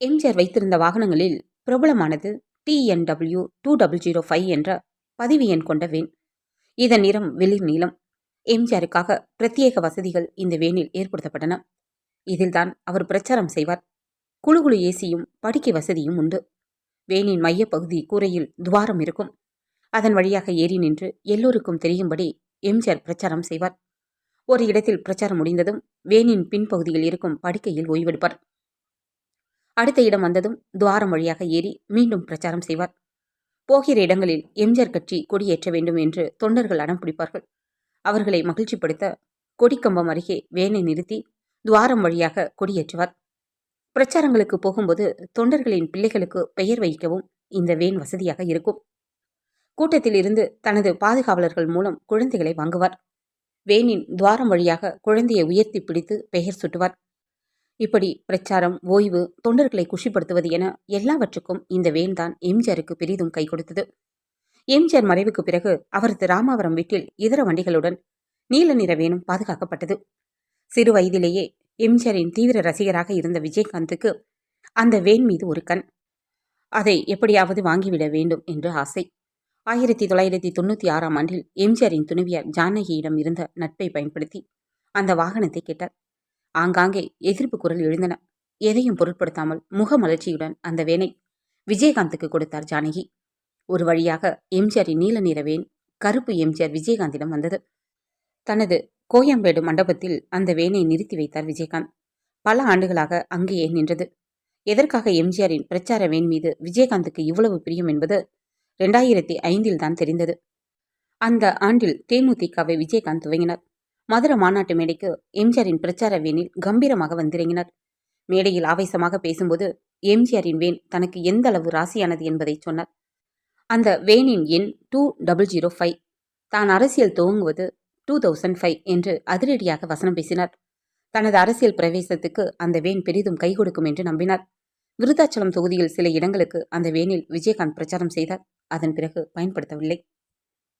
எம்ஜிஆர் வைத்திருந்த வாகனங்களில் பிரபலமானது TNW two double zero five என்ற பதிவு எண் கொண்ட வேன். இதன் நிறம் வெளிர் நீளம். எம்ஜிஆருக்காக பிரத்யேக வசதிகள் இந்த வேனில் ஏற்படுத்தப்பட்டன. இதில்தான் அவர் பிரச்சாரம் செய்வார். குழு குழு ஏசியும் படுக்கை வசதியும் உண்டு. வேனின் மையப்பகுதி கூரையில் துவாரம் இருக்கும். அதன் வழியாக ஏறி நின்று எல்லோருக்கும் தெரியும்படி எம்ஜிஆர் பிரச்சாரம் செய்வார். ஒரு இடத்தில் பிரச்சாரம் முடிந்ததும் வேனின் பின்பகுதியில் இருக்கும் படுக்கையில் ஓய்வெடுப்பார். அடுத்த இடம் வந்ததும் துவாரம் வழியாக ஏறி மீண்டும் பிரச்சாரம் செய்வார். போகிற இடங்களில் எம்ஜிஆர் கட்சி கொடியேற்ற வேண்டும் என்று தொண்டர்கள் அடம் பிடிப்பார்கள். அவர்களை மகிழ்ச்சிப்படுத்த கொடிக்கம்பம் அருகே வேனை நிறுத்தி துவாரம் வழியாக கொடியேற்றுவார். பிரச்சாரங்களுக்கு போகும்போது தொண்டர்களின் பிள்ளைகளுக்கு பெயர் வைக்கவும் இந்த வேன் வசதியாக இருக்கும். கூட்டத்தில் இருந்து தனது பாதுகாவலர்கள் மூலம் குழந்தைகளை வாங்குவார். வேனின் துவாரம் வழியாக குழந்தையை உயர்த்தி பிடித்து பெயர் சுட்டுவார். இப்படி பிரச்சாரம் ஓய்வு தொண்டர்களை குஷிப்படுத்துவது என எல்லாவற்றுக்கும் இந்த வேன் தான் எம்ஜிஆருக்கு பெரிதும் கை கொடுத்தது. எம்ஜிஆர் மறைவுக்கு பிறகு அவரது ராமாவரம் வீட்டில் இதர வண்டிகளுடன் நீல நிற வேனும் பாதுகாக்கப்பட்டது. சிறு வயதிலேயே எம்ஜிஆரின் தீவிர ரசிகராக இருந்த விஜயகாந்துக்கு அந்த வேன் மீது ஒரு கண். அதை எப்படியாவது வாங்கிவிட வேண்டும் என்று ஆசை. ஆயிரத்தி தொள்ளாயிரத்தி தொண்ணூற்றி ஆறாம் ஆண்டில் எம்ஜிஆரின் துணைவியார் ஜானகியிடம் இருந்த நட்பை பயன்படுத்தி அந்த வாகனத்தை கேட்டார். ஆங்காங்கே எதிர்ப்பு குரல் எழுந்தன. எதையும் பொருட்படுத்தாமல் முகமலர்ச்சியுடன் அந்த வேனை விஜயகாந்துக்கு கொடுத்தார் ஜானகி. ஒரு வழியாக எம்ஜிஆரின் நீல நிற வேன் கருப்பு எம்ஜிஆர் விஜயகாந்திடம் வந்தது. தனது கோயம்பேடு மண்டபத்தில் அந்த வேனை நிறுத்தி வைத்தார் விஜயகாந்த். பல ஆண்டுகளாக அங்கேயே நின்றது. எதற்காக எம்ஜிஆரின் பிரச்சார வேன் மீது விஜயகாந்துக்கு இவ்வளவு பிரியம் என்பது ரெண்டாயிரத்தி ஐந்தில் தான் தெரிந்தது. அந்த ஆண்டில் தேமுதிகவை விஜயகாந்த் துவங்கினார். மதுரை மாநாட்டு மேடைக்கு எம்ஜிஆரின் பிரச்சார வேனில் கம்பீரமாக வந்திறங்கினார். மேடையில் ஆவேசமாக பேசும்போது எம்ஜிஆரின் வேன் தனக்கு எந்த அளவு ராசியானது என்பதை சொன்னார். அந்த வேனின் எண் டூ டபுள் ஜீரோ ஃபைவ். தான் அரசியல் துவங்குவது டூ தௌசண்ட் ஃபைவ் என்று அதிரடியாக வசனம் பேசினார். தனது அரசியல் பிரவேசத்துக்கு அந்த வேன் பெரிதும் கை கொடுக்கும் என்று நம்பினார். விருதாச்சலம் தொகுதியில் சில இடங்களுக்கு அந்த வேனில் விஜயகாந்த் பிரச்சாரம் செய்தார். அதன் பிறகு பயன்படுத்தவில்லை.